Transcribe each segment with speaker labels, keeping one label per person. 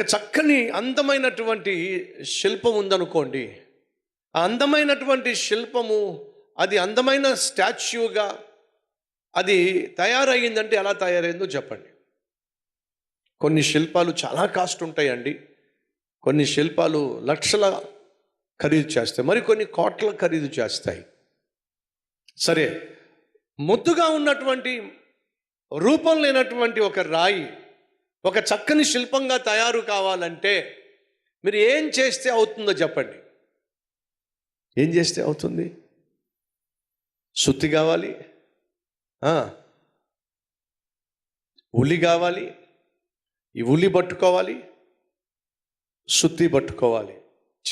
Speaker 1: ఒక చక్కని అందమైనటువంటి శిల్పం ఉందనుకోండి ఆ అందమైనటువంటి శిల్పము అది అందమైన స్టాచ్యూగా అది తయారయ్యిందంటే ఎలా తయారైందో చెప్పండి. కొన్ని శిల్పాలు చాలా కాస్ట్ ఉంటాయండి. కొన్ని శిల్పాలు లక్షల ఖరీదు చేస్తాయి. మరి కొన్ని కోట్ల ఖరీదు చేస్తాయి. సరే ముద్దుగా ఉన్నటువంటి రూపం లేనటువంటి ఒక రాయి ఒక చక్కని శిల్పంగా తయారు కావాలంటే మీరు ఏం చేస్తే అవుతుందో చెప్పండి. ఏం చేస్తే అవుతుంది? సుత్తి కావాలి. ఉల్లి కావాలి. ఈ ఉల్లి పట్టుకోవాలి. సుత్తి పట్టుకోవాలి.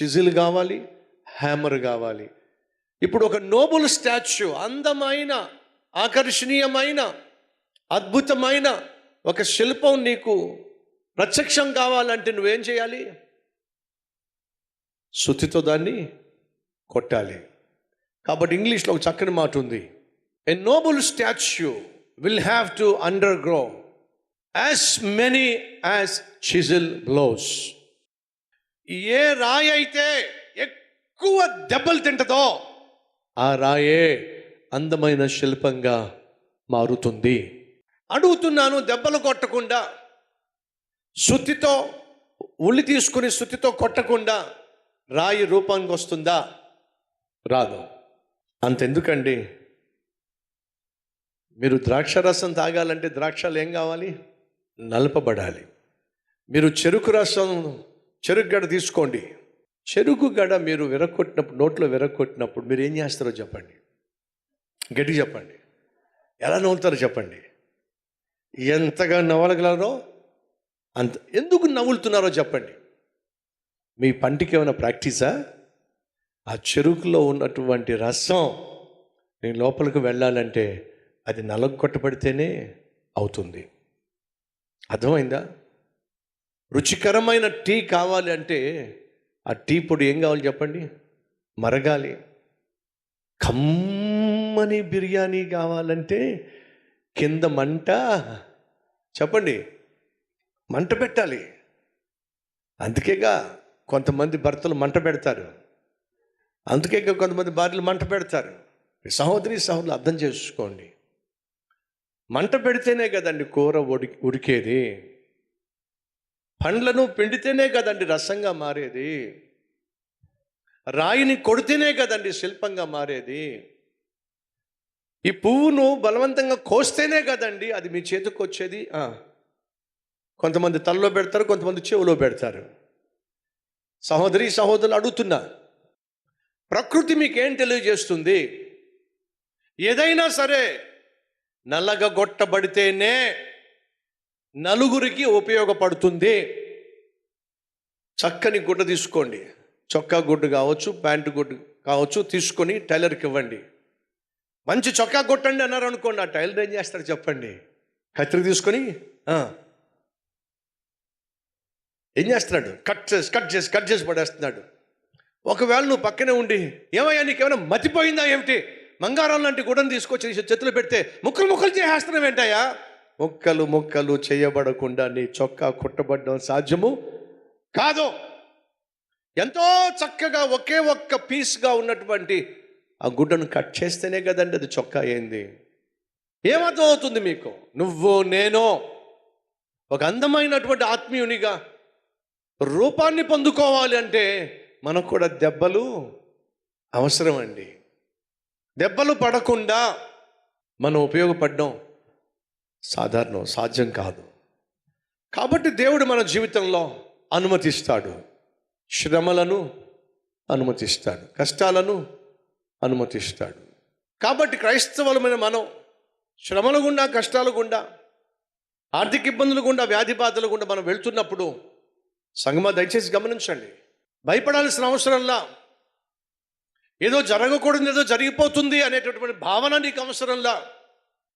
Speaker 1: చిజిల్ కావాలి. హ్యామర్ కావాలి. ఇప్పుడు ఒక నోబుల్ స్టాచ్యూ అందమైన ఆకర్షణీయమైన అద్భుతమైన ఒక శిల్పం నీకు ప్రత్యక్షం కావాలంటే నువ్వేం చేయాలి? శుద్ధితో దాన్ని కొట్టాలి. కాబట్టి ఇంగ్లీష్లో ఒక చక్కని మాట ఉంది. A noble statue will have to undergo as many as chisel blows ఏ రాయి అయితే ఎక్కువ దెబ్బలు తింటదో ఆ రాయే అందమైన శిల్పంగా మారుతుంది. అడుగుతున్నాను దెబ్బలు కొట్టకుండా సుత్తితో ఉల్లి తీసుకుని సుత్తితో కొట్టకుండా రాయి రూపానికి వస్తుందా? రాదు. అంతెందుకండి? మీరు ద్రాక్ష రసం తాగాలంటే ద్రాక్షలు ఏం కావాలి? నలపబడాలి. మీరు చెరుకు రసం చెరుకు గడ తీసుకోండి. చెరుకు గడ మీరు విరగొట్టినప్పుడు నోట్లో విరగొట్టినప్పుడు మీరు ఏం చేస్తారో చెప్పండి. గట్టి చెప్పండి. ఎలా నవ్వుతారో చెప్పండి. ఎంతగా నవ్వగలరో అంత ఎందుకు నవ్వులుతున్నారో చెప్పండి. మీ పంటికి ఏమైనా ప్రాక్టీసా? ఆ చెరుకులో ఉన్నటువంటి రసం నేను లోపలికి వెళ్ళాలంటే అది నలగొట్టబడితేనే అవుతుంది. అర్థమైందా? రుచికరమైన టీ కావాలి అంటే ఆ టీ పొడి ఏం కావాలి చెప్పండి? మరగాలి. కమ్మని బిర్యానీ కావాలంటే కింద మంట. చెప్పండి. మంట పెట్టాలి. అందుకేగా కొంతమంది భర్తలు మంట పెడతారు. అందుకేగా కొంతమంది భార్యలు మంట పెడతారు. సహోదరి సహోదరులు అర్థం చేసుకోండి. మంట పెడితేనే కదండి కూర ఉడి ఉడికేది. పండ్లను పిండితేనే కదండి రసంగా మారేది. రాయిని కొడితేనే కదండి శిల్పంగా మారేది. ఈ పువ్వును బలవంతంగా కోస్తేనే కదండి అది మీ చేతికి వచ్చేది. కొంతమంది తలలో పెడతారు కొంతమంది చెవులో పెడతారు. సహోదరి సహోదరులు అడుగుతున్నా ప్రకృతి మీకేం తెలియజేస్తుంది? ఏదైనా సరే నల్లగొట్టబడితేనే నలుగురికి ఉపయోగపడుతుంది. చక్కని గుడ్డ తీసుకోండి. చొక్కా గుడ్డు కావచ్చు ప్యాంటు గుడ్డు కావచ్చు తీసుకొని టైలర్కి ఇవ్వండి. మంచి చొక్కా కొట్టండి అన్నారు అనుకోండి. ఆ టైలర్ ఏం చేస్తాడు చెప్పండి. కత్తిరి తీసుకొని ఏం చేస్తున్నాడు? కట్ చేసి కట్ చేసి కట్ చేసి పడేస్తున్నాడు. ఒకవేళ నువ్వు పక్కనే ఉండి ఏమయ్యా నీకేమైనా మతిపోయిందా ఏమిటి? మంగారం లాంటి గుడ్డను తీసుకొచ్చి చేతులు పెడితే ముక్కలు ముక్కలు చేసేస్తున్నావు ఏంటయ్యా? ముక్కలు ముక్కలు చేయబడకుండా నీ చొక్కా కుట్టబడడం సాధ్యము కాదు. ఎంతో చక్కగా ఒకే ఒక్క పీస్గా ఉన్నటువంటి ఆ గుడ్డను కట్ చేస్తేనే కదండి అది చొక్కా అయింది ఏమర్థం అవుతుంది మీకు? నువ్వు నేను? ఒక అందమైనటువంటి ఆత్మీయునిగా రూపాన్ని పొందుకోవాలి అంటే మనకు కూడా దెబ్బలు అవసరం అండి దెబ్బలు పడకుండా మనం ఉపయోగపడడం సాధారణం సాధ్యం కాదు. కాబట్టి దేవుడు మన జీవితంలో అనుమతిస్తాడు. శ్రమలను అనుమతిస్తాడు. కష్టాలను అనుమతిస్తాడు. కాబట్టి క్రైస్తవులమైన మనం శ్రమల గుండా కష్టాల గుండా ఆర్థిక ఇబ్బందులు గుండా వ్యాధి బాధల గుండా మనం వెళ్తున్నప్పుడు సంగమ దయచేసి గమనించండి. భయపడాల్సిన అవసరంలా ఏదో జరగకూడదు ఏదో జరిగిపోతుంది అనేటటువంటి భావన నీకు అవసరంలా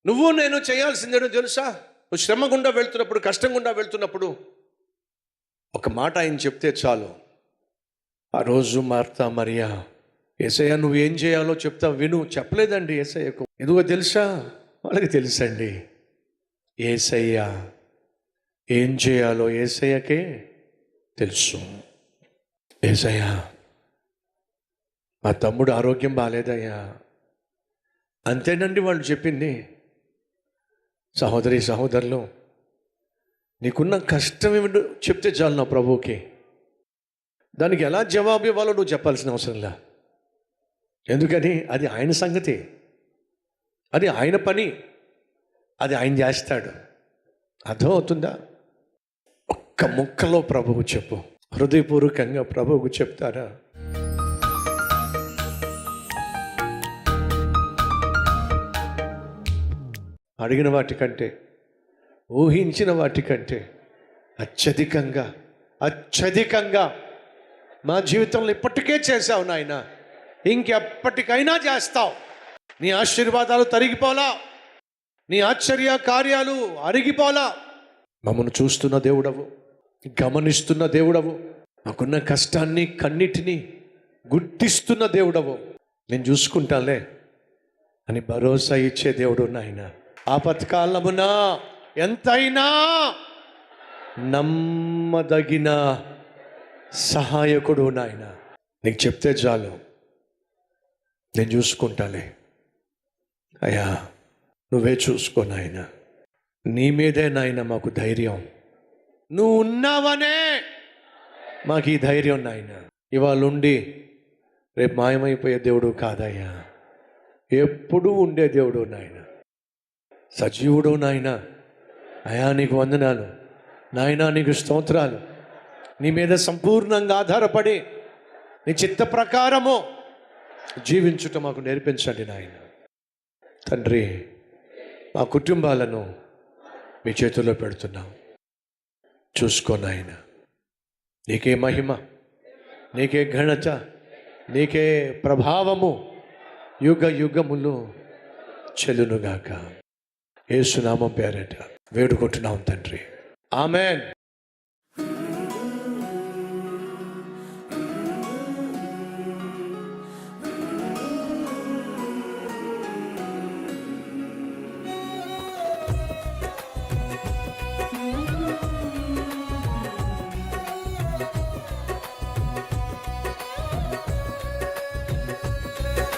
Speaker 1: నువ్వు నేను చేయాల్సిందేనో తెలుసా? నువ్వు శ్రమ గుండా వెళ్తున్నప్పుడు కష్టం గుండా వెళ్తున్నప్పుడు ఒక మాట ఆయన చెప్తే చాలు. ఆ రోజు మార్తా మరియా ఏసయ్య నువ్వు ఏం చేయాలో చెప్తా విను. చెప్పలేదండి ఏసయ్యకు. ఎందుకో తెలుసా? వాళ్ళకి తెలుసండి. ఏసయ్య ఏం చేయాలో ఏసయ్యకే తెలుసు. ఏసయ్యా మా తమ్ముడు ఆరోగ్యం బాగాలేదయ్యా అంతేనండి వాళ్ళు చెప్పింది. సహోదరి సహోదరులు నీకున్న కష్టం ఏమిటో చెప్తే చాలు నా ప్రభువుకి. దానికి ఎలా జవాబు ఇవ్వాలో నువ్వు చెప్పాల్సిన అవసరంలా ఎందుకని? అది ఆయన సంగతి. అది ఆయన పని. అది ఆయన చేస్తాడు. అర్థం అవుతుందా ఒక్క ముక్కలో ప్రభువు చెప్పు. హృదయపూర్వకంగా ప్రభువుకు చెప్తారా? అడిగిన వాటికంటే ఊహించిన వాటికంటే అత్యధికంగా అత్యధికంగా మా జీవితంలో ఇప్పటికే చేశావు నాయనా. ఇంకెప్పటికైనా చేస్తావు. నీ ఆశీర్వాదాలు తరిగిపోలా. నీ ఆశ్చర్య కార్యాలు అరిగిపోలా. మమ్మను చూస్తున్న దేవుడవు గమనిస్తున్న దేవుడవు మాకున్న కష్టాన్ని కన్నిటిని గుర్తిస్తున్న దేవుడవు. నేను చూసుకుంటాలే అని భరోసా ఇచ్చే దేవుడు నాయన. ఆపత్కాలమున ఎంతైనా నమ్మదగిన సహాయకుడు నాయన. నీకు చెప్తే చాలు. నేను చూసుకుంటాలే. అయ్యా నువ్వే చూసుకో నాయన. నీ మీదే నాయన మాకు ధైర్యం. నువ్వు ఉన్నావనే మాకు ఈ ధైర్యం నాయన. ఇవాళ ఉండి రేపు మాయమైపోయే దేవుడు కాదయ్యా. ఎప్పుడూ ఉండే దేవుడు నాయన. సజీవుడు నాయన. అయా నీకు వందనాలు. నాయన నీకు స్తోత్రాలు. నీ మీద సంపూర్ణంగా ఆధారపడి నీ చిత్త ప్రకారము జీవించుట మాకు నేర్పించండి నాయన. తండ్రి మా కుటుంబాలను మీ చేతుల్లో పెడుతున్నాం. చూసుకో నాయన. నీకే మహిమ నీకే ఘనత నీకే ప్రభావము యుగ యుగములు చెల్లునుగాక. ఏసునామం పేరట వేడుకుంటున్నాం తండ్రి. ఆమెన్.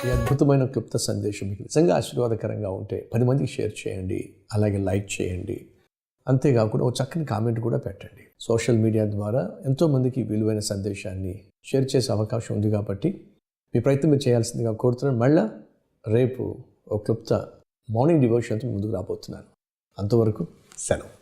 Speaker 2: ఈ అద్భుతమైన క్లుప్త సందేశం మీకు నిజంగా ఆశీర్వాదకరంగా ఉంటే పది మందికి షేర్ చేయండి అలాగే లైక్ చేయండి. అంతేకాకుండా ఒక చక్కని కామెంట్ కూడా పెట్టండి. సోషల్ మీడియా ద్వారా ఎంతోమందికి విలువైన సందేశాన్ని షేర్ చేసే అవకాశం ఉంది కాబట్టి మీ ప్రయత్నం మీరు చేయాల్సిందిగా కోరుతున్నాను. మళ్ళా రేపు ఒక క్లుప్త మార్నింగ్ డివోషన్తో ముందుకు రాబోతున్నాను. అంతవరకు సెలవు.